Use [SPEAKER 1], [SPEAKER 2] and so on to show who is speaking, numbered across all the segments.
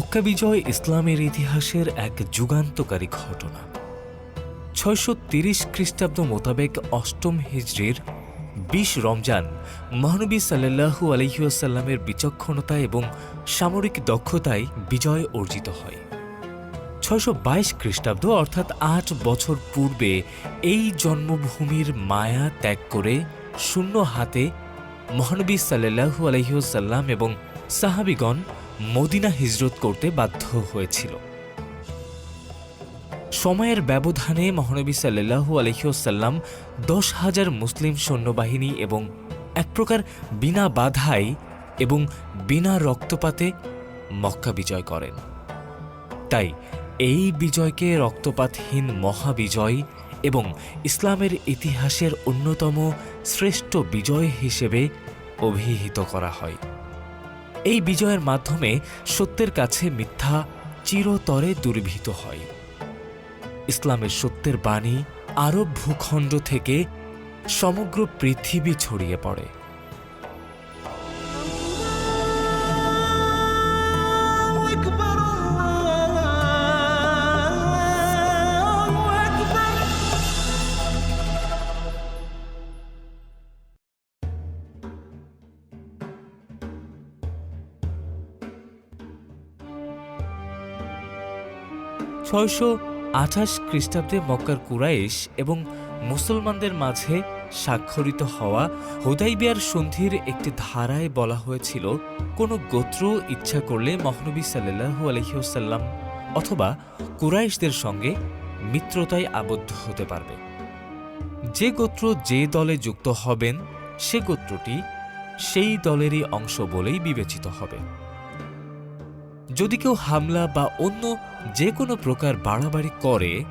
[SPEAKER 1] মক্কা বিজয় ইসলামের ইতিহাসের এক যুগান্তকারী ঘটনা। ছয়শো তিরিশ খ্রিস্টাব্দ মোতাবেক অষ্টম হিজরির বিশ রমজান মহানবী সাল্লাহু আলহিউসাল্লামের বিচক্ষণতা এবং সামরিক দক্ষতায় বিজয় অর্জিত হয়। ছয়শো বাইশ খ্রিস্টাব্দ, অর্থাৎ আট বছর পূর্বে, এই জন্মভূমির মায়া ত্যাগ করে শূন্য হাতে মহানবী সাল্লাহু আলহিউসাল্লাম এবং সাহাবিগণ মদিনা হিজরত করতে বাধ্য হয়েছিল। সময়ের ব্যবধানে মহানবী সাল্লাহু আলহিউসাল্লাম দশ হাজার মুসলিম সৈন্যবাহিনী এবং এক প্রকার বিনা বাধাই এবং বিনা রক্তপাতে মক্কা বিজয় করেন। তাই এই বিজয়কে রক্তপাতহীন মহাবিজয় এবং ইসলামের ইতিহাসের অন্যতম শ্রেষ্ঠ বিজয় হিসেবে অভিহিত করা হয়। এই বিজয়ের মাধ্যমে সত্যের কাছে মিথ্যা চিরতরে দুর্ভীত হয়। ইসলামের সত্যের বাণী আরব ভূখণ্ড থেকে সমগ্র পৃথিবী ছড়িয়ে পড়ে। ছয়শো আঠাশ খ্রিস্টাব্দে মক্কার কুরাইশ এবং মুসলমানদের মাঝে স্বাক্ষরিত হওয়া হুদাইবিয়ার সন্ধির একটি ধারায় বলা হয়েছিল, কোনো গোত্র ইচ্ছা করলে মহানবী সাল্লাহু আলহিউসাল্লাম অথবা কুরাইশদের সঙ্গে মিত্রতায় আবদ্ধ হতে পারবে। যে গোত্র যে দলে যুক্ত হবেন, সে গোত্রটি সেই দলেরই অংশ বলেই বিবেচিত হবে। যদি কেউ হামলা বা অন্য যে কোনো প্রকার বাড়াবাড়ি করে,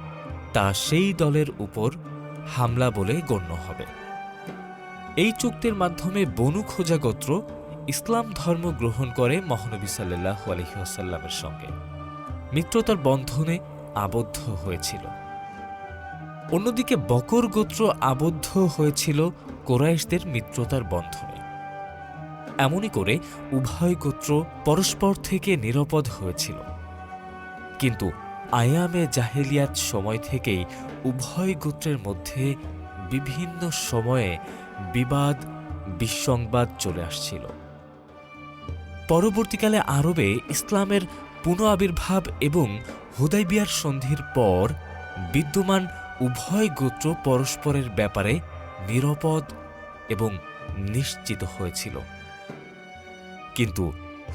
[SPEAKER 1] তা সেই দলের উপর হামলা বলে গণ্য হবে। এই চুক্তির মাধ্যমে বনু খোজা গোত্র ইসলাম ধর্ম গ্রহণ করে মহানবী সাল্লাহ আলহিহাসাল্লামের সঙ্গে। মিত্রতার বন্ধনে আবদ্ধ হয়েছিল। অন্যদিকে বকর গোত্র আবদ্ধ হয়েছিল কোরাইশদের মিত্রতার বন্ধনে। এমনই করে উভয় গোত্র পরস্পর থেকে নিরাপদ হয়েছিল। কিন্তু আয়ামে জাহেলিয়াত সময় থেকেই উভয় গোত্রের মধ্যে বিভিন্ন সময়ে বিবাদ, বিসংবাদ চলে আসছিল। পরবর্তীকালে আরবে ইসলামের পুনঃ আবির্ভাব এবং হুদাইবিয়ার সন্ধির পর বিদ্যমান উভয় গোত্র পরস্পরের ব্যাপারে নিরাপদ এবং নিশ্চিত হয়েছিল। কিন্তু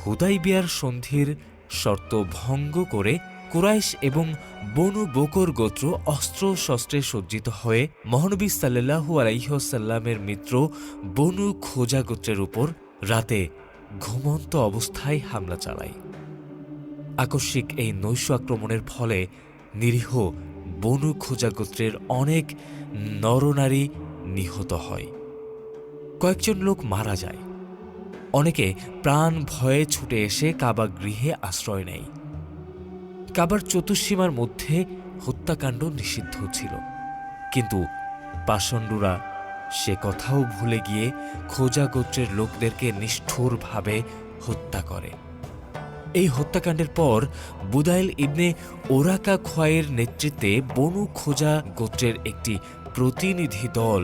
[SPEAKER 1] হুদাইবিয়ার সন্ধির শর্ত ভঙ্গ করে কুরাইশ এবং বনু বকর গোত্র অস্ত্র শস্ত্রে সজ্জিত হয়ে মহানবী সাল্লাহু আলাইহসাল্লামের মিত্র বনু খোজা গোত্রের উপর রাতে ঘুমন্ত অবস্থায় হামলা চালায়। আকস্মিক এই নৈশ আক্রমণের ফলে নিরীহ বনু খোজা গোত্রের অনেক নরনারী নিহত হয়। কয়েকজন লোক মারা যায়। অনেকে প্রাণ ভয়ে ছুটে এসে কাবা গৃহে আশ্রয় নেয়। কাবার চতুর্সীমার মধ্যে হত্যাকাণ্ড নিষিদ্ধ ছিল। কিন্তু পাষণ্ডুরা সে কথাও ভুলে গিয়ে খোজা গোত্রের লোকদেরকে নিষ্ঠুরভাবে হত্যা করে। এই হত্যাকাণ্ডের পর বুদাইল ইবনে ওরাকা খোয়াইয়ের নেতৃত্বে বনু খোজা গোত্রের একটি প্রতিনিধি দল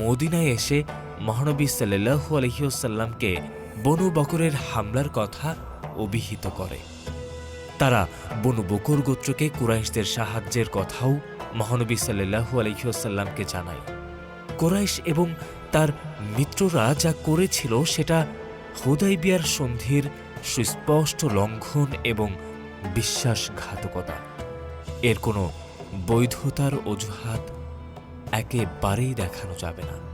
[SPEAKER 1] মদিনায় এসে মহানবী সাল্লাহু আলহিউসাল্লামকে বনু বকরের হামলার কথা অভিহিত করে। তারা বনু বকর গোত্রকে কুরাইশদের সাহায্যের কথাও মহানবী সাল্লাহু আলহিউসাল্লামকে জানায়। কোরাইশ এবং তার মিত্ররা যা করেছিল সেটা হুদাইবিয়ার সন্ধির সুস্পষ্ট লঙ্ঘন এবং বিশ্বাসঘাতকতা। এর কোনো বৈধতার অজুহাত একেবারেই দেখানো যাবে না।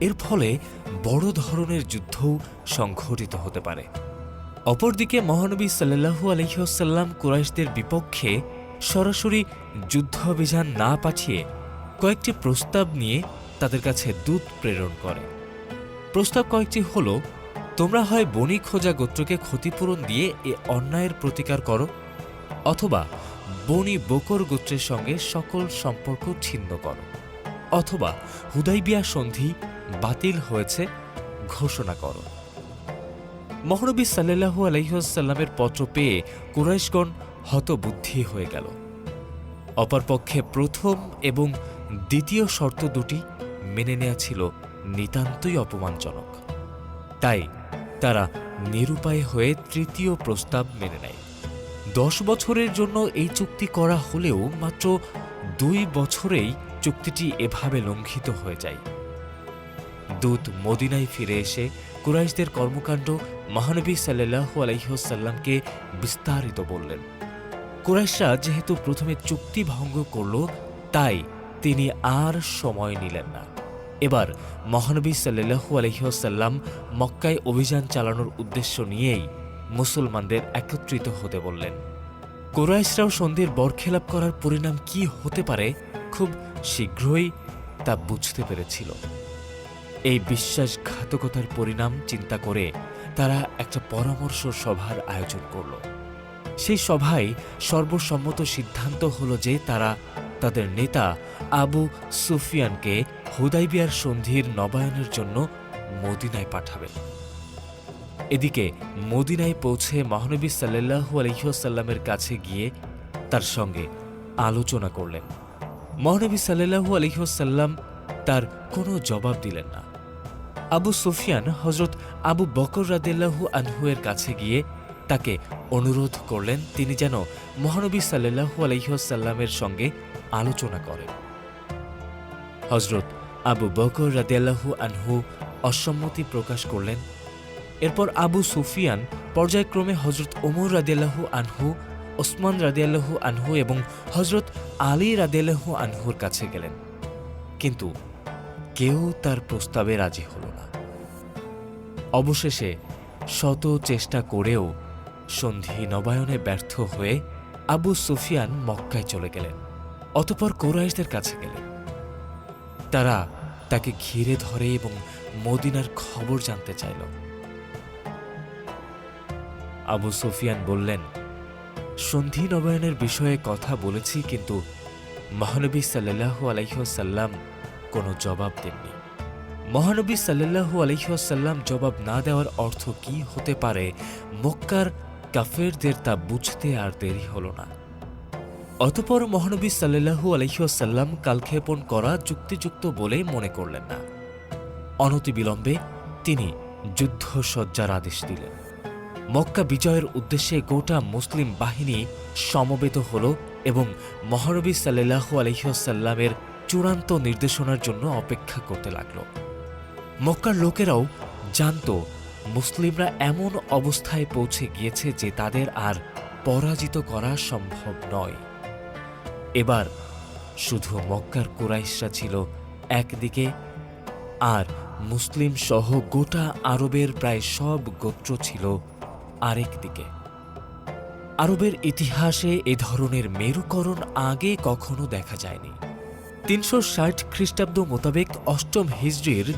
[SPEAKER 1] এর ফলে বড় ধরনের যুদ্ধও সংঘটিত হতে পারে। অপরদিকে মহানবী সাল্লাহু আলহিহসাল্লাম কুরাইশদের বিপক্ষে সরাসরি যুদ্ধ অভিযান না পাঠিয়ে কয়েকটি প্রস্তাব নিয়ে তাদের কাছে দূত প্রেরণ করে। প্রস্তাব কয়েকটি হল, তোমরা হয় বণিক খোঁজা গোত্রকে ক্ষতিপূরণ দিয়ে এ অন্যায়ের প্রতিকার করো, অথবা বনি বকর গোত্রের সঙ্গে সকল সম্পর্ক ছিন্ন করো, অথবা হুদাইবিয়া সন্ধি বাতিল হয়েছে, ঘোষণা করো। মহানবী সাল্লাহু আলহিহাসাল্লামের পত্র পেয়ে কুরাইশগণ হতবুদ্ধি হয়ে গেল। অপরপক্ষে প্রথম এবং দ্বিতীয় শর্ত দুটি মেনে নেওয়া ছিল নিতান্তই অপমানজনক। তাই তারা নিরুপায় হয়ে তৃতীয় প্রস্তাব মেনে নেয়। দশ বছরের জন্য এই চুক্তি করা হলেও মাত্র দুই বছরেই চুক্তিটি এভাবে লঙ্ঘিত হয়ে যায়। দূত মদিনায় ফিরে এসে কুরাইশদের কর্মকাণ্ড মহানবী সাল্লাহ আলহিহসাল্লামকে বিস্তারিত বললেন। কুরাইশরা যেহেতু প্রথমে চুক্তি ভঙ্গ করল, তাই তিনি আর সময় নিলেন না। এবার মহানবী সাল্লাহু আলহিহসাল্লাম মক্কায় অভিযান চালানোর উদ্দেশ্য নিয়েই মুসলমানদের একত্রিত হতে বললেন। কোরাইশরাও সন্ধির বরখেলাপ করার পরিণাম কি হতে পারে খুব শীঘ্রই তা বুঝতে পেরেছিল। এই বিশ্বাসঘাতকতার পরিণাম চিন্তা করে তারা একটা পরামর্শ সভার আয়োজন করল। সেই সভায় সর্বসম্মত সিদ্ধান্ত হল যে তারা তাদের নেতা আবু সুফিয়ানকে হুদাইবিয়ার সন্ধির নবায়নের জন্য মদিনায় পাঠাবে এদিকে মদিনায় পৌঁছে মহানবী সাল্লাহু আলহিহসাল্লামের কাছে গিয়ে তার সঙ্গে আলোচনা করলেন। মহানবী সাল্লাহু আলহিহসাল্লাম তার কোনো জবাব দিলেন না। আবু সুফিয়ান হজরত আবু বকর রাদিল্লাহু আনহুয়ের কাছে গিয়ে তাকে অনুরোধ করলেন, তিনি যেন মহানবী সাল্লাহু আলহিহসাল্লামের সঙ্গে আলোচনা করেন। হজরত আবু বকর রাদিয়াল্লাহু আনহু অসম্মতি প্রকাশ করলেন। এরপর আবু সুফিয়ান পর্যায়ক্রমে হজরত ওমর রাদিয়াল্লাহু আনহু, ওসমান রাদিয়াল্লাহু আনহু এবং হজরত আলী রাদিয়াল্লাহু আনহুর কাছে গেলেন। কিন্তু কেউ তার প্রস্তাবে রাজি হল না। অবশেষে শত চেষ্টা করেও সন্ধি নবায়নে ব্যর্থ হয়ে আবু সুফিয়ান মক্কায় চলে গেলেন, অতপর কোরাইশদের কাছে গেলেন। তারা তাকে ঘিরে ধরে এবং মদিনার খবর জানতে চাইল। আবু সুফিয়ান বললেন, সন্ধি নবায়নের বিষয়ে কথা বলেছি, কিন্তু মহানবী সাল্লাহু আলাইসাল্লাম কোনো জবাব দেননি। মহানবী সাল্লাহু আলহিহাসাল্লাম জবাব না দেওয়ার অর্থ কি হতে পারে মক্কার কাফেরদের তা বুঝতে আর দেরি হল না। অতপর মহানবী সাল্লাহু আলহিহাসাল্লাম কালক্ষেপণ করা যুক্তিযুক্ত বলে মনে করলেন না। অনতিবিলম্বে তিনি যুদ্ধসজ্জার আদেশ দিলেন। মক্কা বিজয়ের উদ্দেশ্যে গোটা মুসলিম বাহিনী সমবেত হল এবং মহানবী সাল্লাহু আলহিহাসাল্লামের চূড়ান্ত নির্দেশনার জন্য অপেক্ষা করতে লাগল। মক্কার লোকেরাও জানত, মুসলিমরা এমন অবস্থায় পৌঁছে গিয়েছে যে তাদের আর পরাজিত করা সম্ভব নয়। এবার শুধু মক্কার কুরাইশরা ছিল একদিকে, আর মুসলিম সহ গোটা আরবের প্রায় সব গোত্র ছিল আরেক দিকে। আরবের ইতিহাসে এ ধরনের মেরুকরণ আগে কখনো দেখা যায়নি। তিনশো ষাট খ্রিস্টাব্দ মোতাবেক অষ্টম হিজড়ির